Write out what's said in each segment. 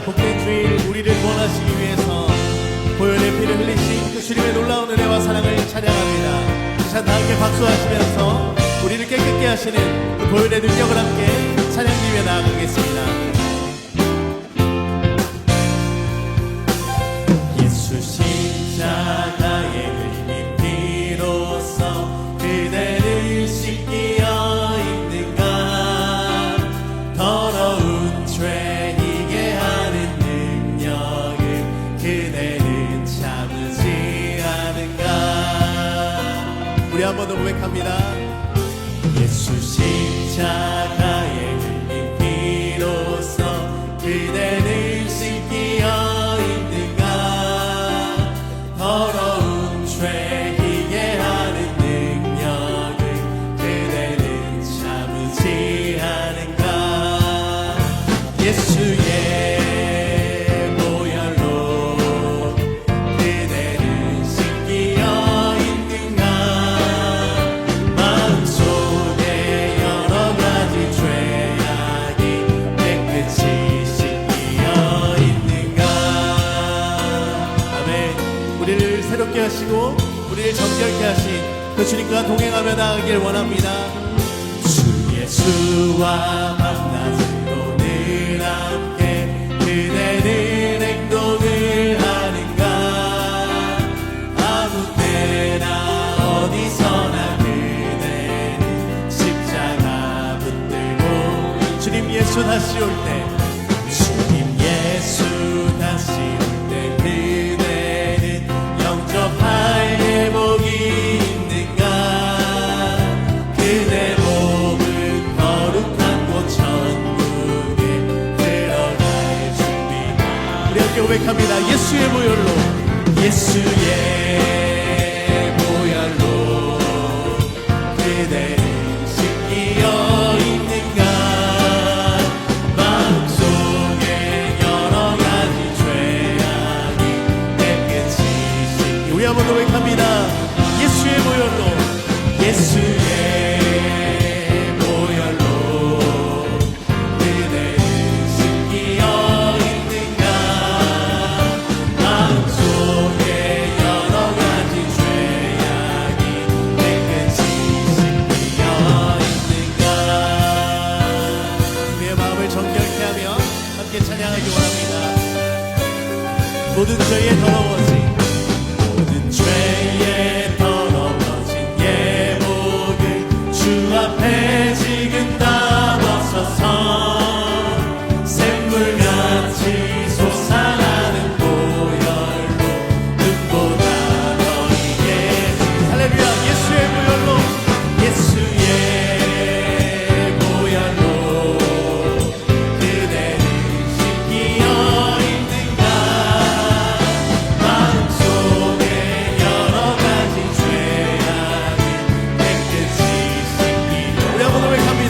축복된 주일 우리를 구원하시기 위해서 보혈의 피를 흘리신 그 주님의 놀라운 은혜와 사랑을 찬양합니다. 자 다함께 박수하시면서 우리를 깨끗게 하시는 그 보혈의 능력을 함께 찬양기위에 나아가겠습니다. time. 하시고 우리를 정결케 하신 그 주님과 동행하며 나아가길 원합니다. 주 예수와 만나는 주님 예수 다시 올 때 주님 예수 다시 올 때 buyurun. Yesu, Yesu.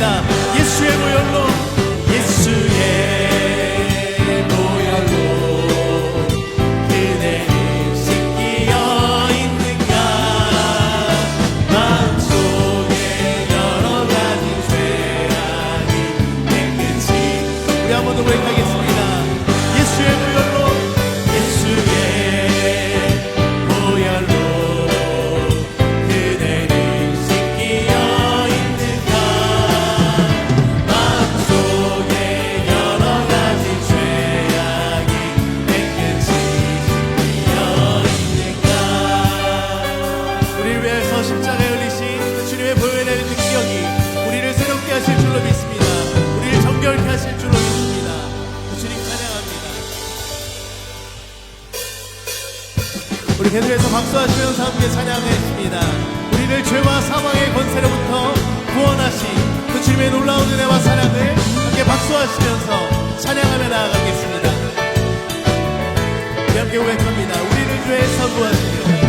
vida. 우리 계속해서 박수하시면서 함께 찬양했습니다. 우리를 죄와 사망의 권세로부터 구원하신 그 주님의 놀라운 은혜와 사랑을 함께 박수하시면서 찬양하며 나아가겠습니다. 함께 고백합니다. 우리를 죄에서 구하시오.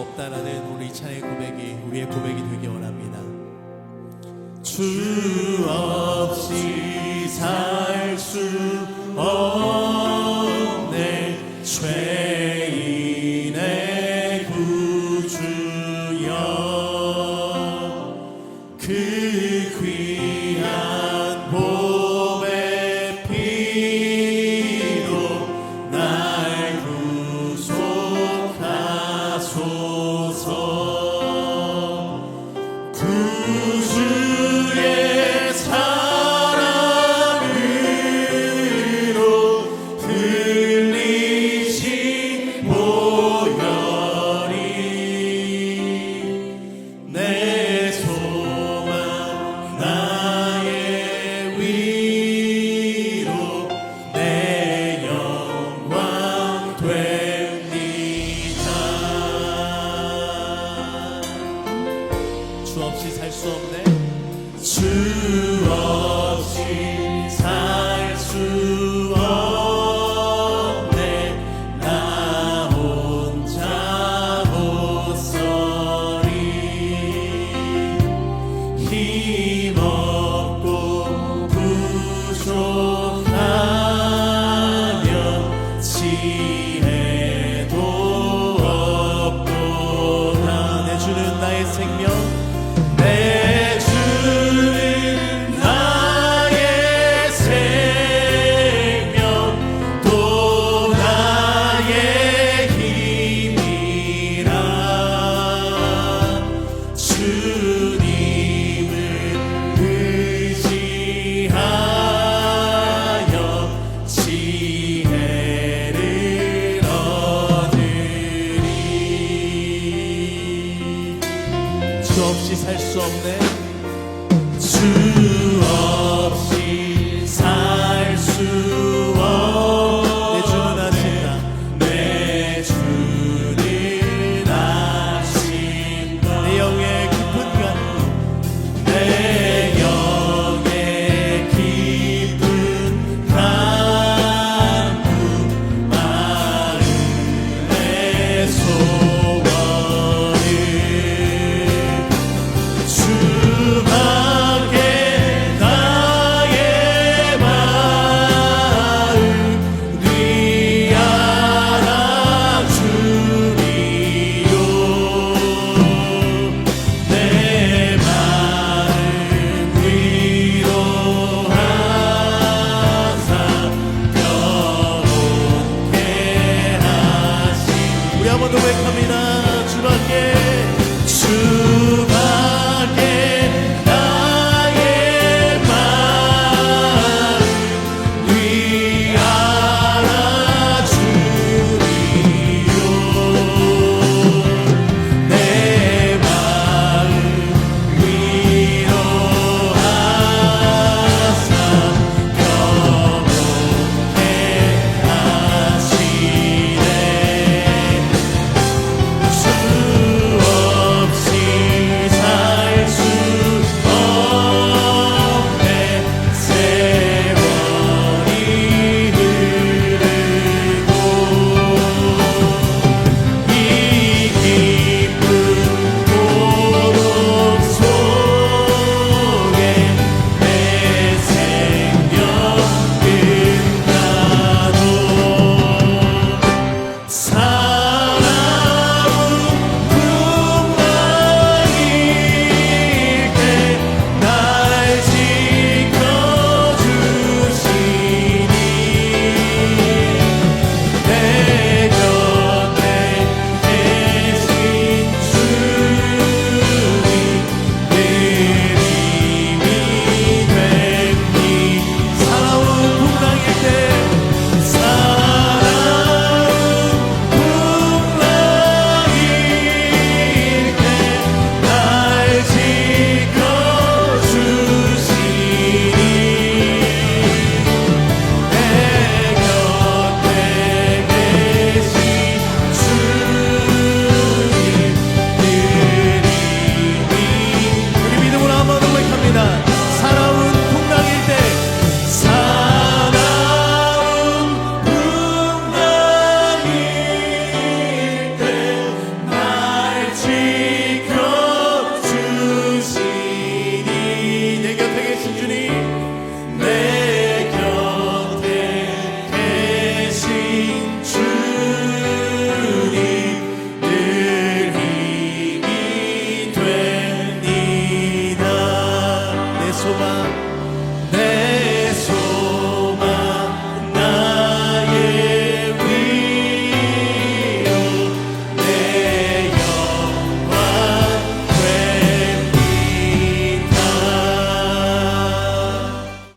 없다라는 우리 찬의 고백이 우리의 고백이 되기 원합니다. 주 없이 살 수 Shimon.